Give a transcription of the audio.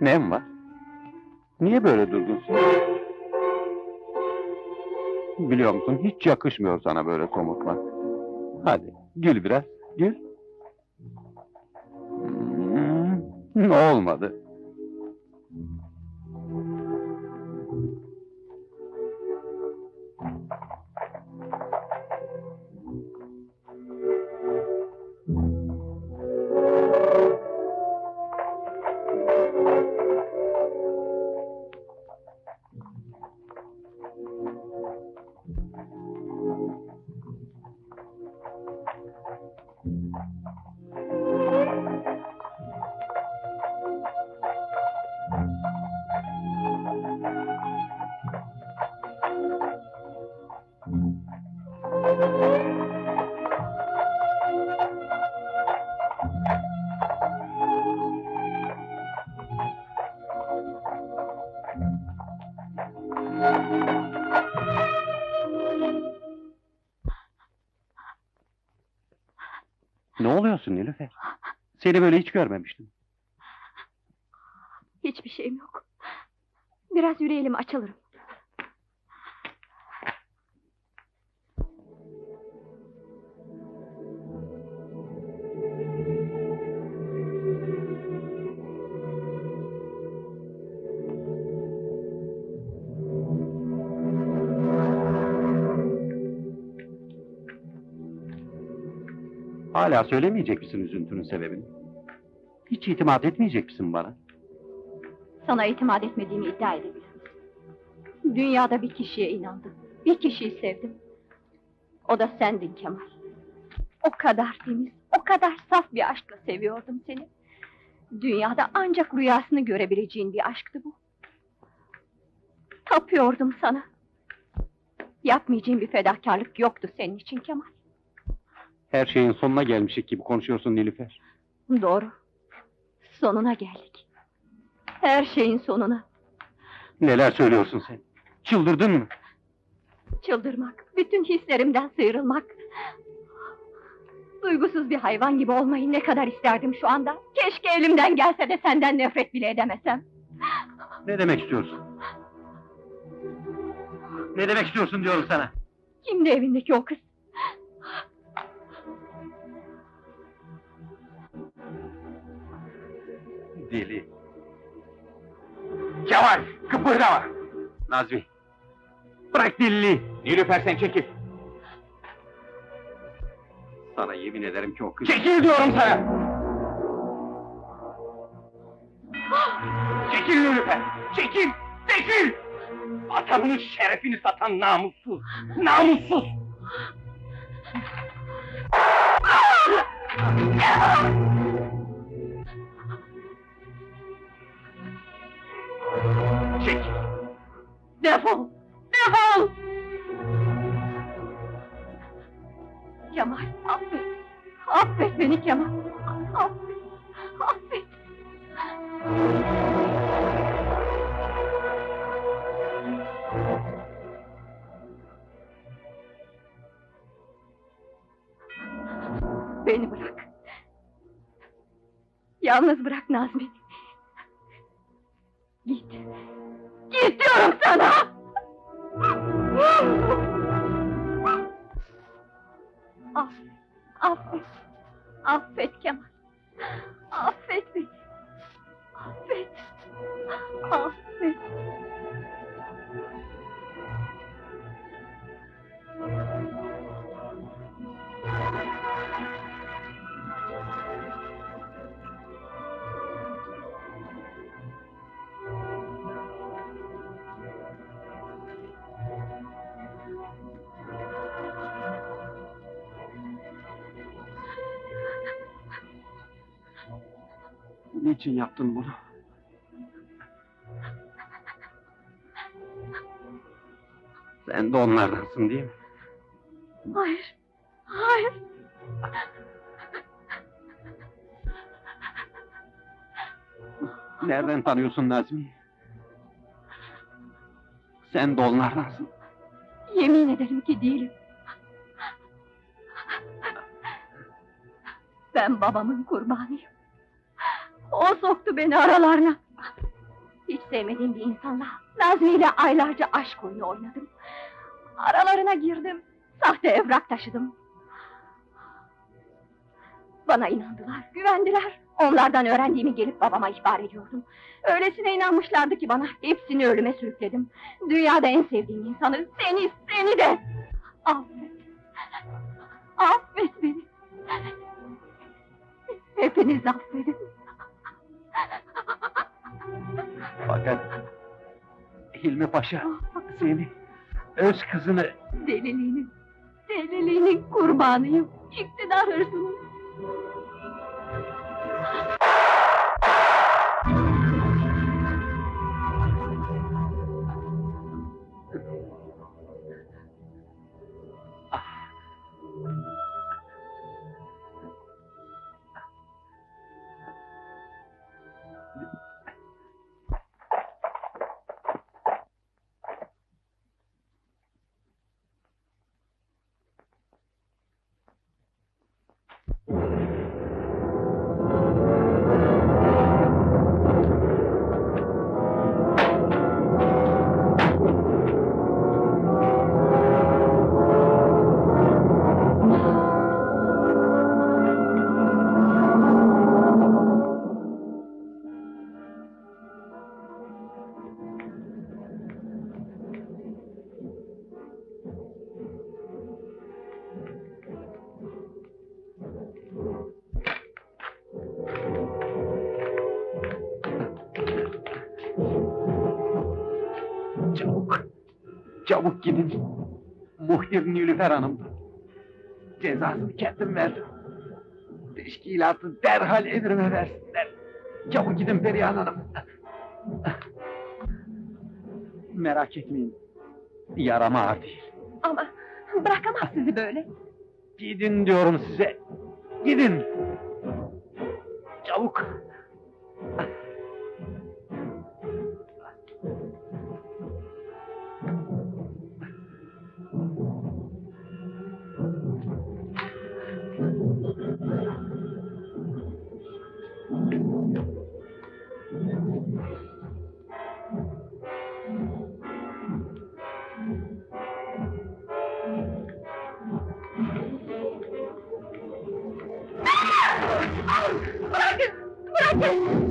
Ne var? Niye böyle durgunsun? Biliyor musun hiç yakışmıyor sana böyle somurtmak. Hadi gül biraz, gül. Hmm, olmadı. Ne oluyorsun Nilüfer? Seni böyle hiç görmemiştim. Hiçbir şeyim yok. Biraz yürüyelim açılırım. Hala söylemeyecek misin üzüntünün sebebini? Hiç itimat etmeyecek misin bana? Sana itimat etmediğimi iddia edebilirim. Dünyada bir kişiye inandım. Bir kişiyi sevdim. O da sendin Kemal. O kadar temiz, o kadar saf bir aşkla seviyordum seni. Dünyada ancak rüyasını görebileceğin bir aşktı bu. Tapıyordum sana. Yapmayacağım bir fedakarlık yoktu senin için Kemal. Her şeyin sonuna gelmişik gibi konuşuyorsun Nilüfer. Doğru. Sonuna geldik. Her şeyin sonuna. Neler söylüyorsun sen? Çıldırdın mı? Çıldırmak, bütün hislerimden sıyrılmak. Duygusuz bir hayvan gibi olmayı ne kadar isterdim şu anda. Keşke elimden gelse de senden nefret bile edemesem. Ne demek istiyorsun? Ne demek istiyorsun diyorum sana. Kimdi evindeki o kız? Deli. Kemal, kıpırdama! Nazmi, bırak dilini! Nilüfer sen çekil! Sana yemin ederim ki o kız... Çekil diyorum sana! Çekil Nilüfer, çekil! Çekil! Vatanının şerefini satan namussuz! Namussuz! Defol! Defol! Kemal, affet. Affet beni Kemal. Affet. Affet. Beni bırak. Yalnız bırak Nazmi. Git. Git diyorum sana! Affet, affet, Niçin yaptın bunu? Sen de onlardansın değil mi? Hayır, hayır. Nereden tanıyorsun Nazmi'yi? Sen de onlardansın. Yemin ederim ki değilim. Ben babamın kurbanıyım. O soktu beni aralarına. Hiç sevmediğim bir insanla Nazmi ile aylarca aşk oyunu oynadım. Aralarına girdim, sahte evrak taşıdım. Bana inandılar, güvendiler. Onlardan öğrendiğimi gelip babama ihbar ediyordum. Öylesine inanmışlardı ki bana, hepsini ölüme sürükledim. Dünyada en sevdiğim insanı, seni, seni de! Affet! Affet beni! Hepiniz affedin. Fakat Hilmi Paşa seni, öz kızını Deliliğinin, deliliğinin kurbanıyım. İktidar hırsının. Çabuk gidin. Muhbir Nilüfer Hanım. Cezasını kendim verdim. Teşkilatı derhal emrime versinler. Çabuk gidin Perihan Hanım. Merak etmeyin. Yarama ağır değil. Ama bırakamaz sizi böyle. Gidin diyorum size. Gidin. Çabuk. Wait, wait.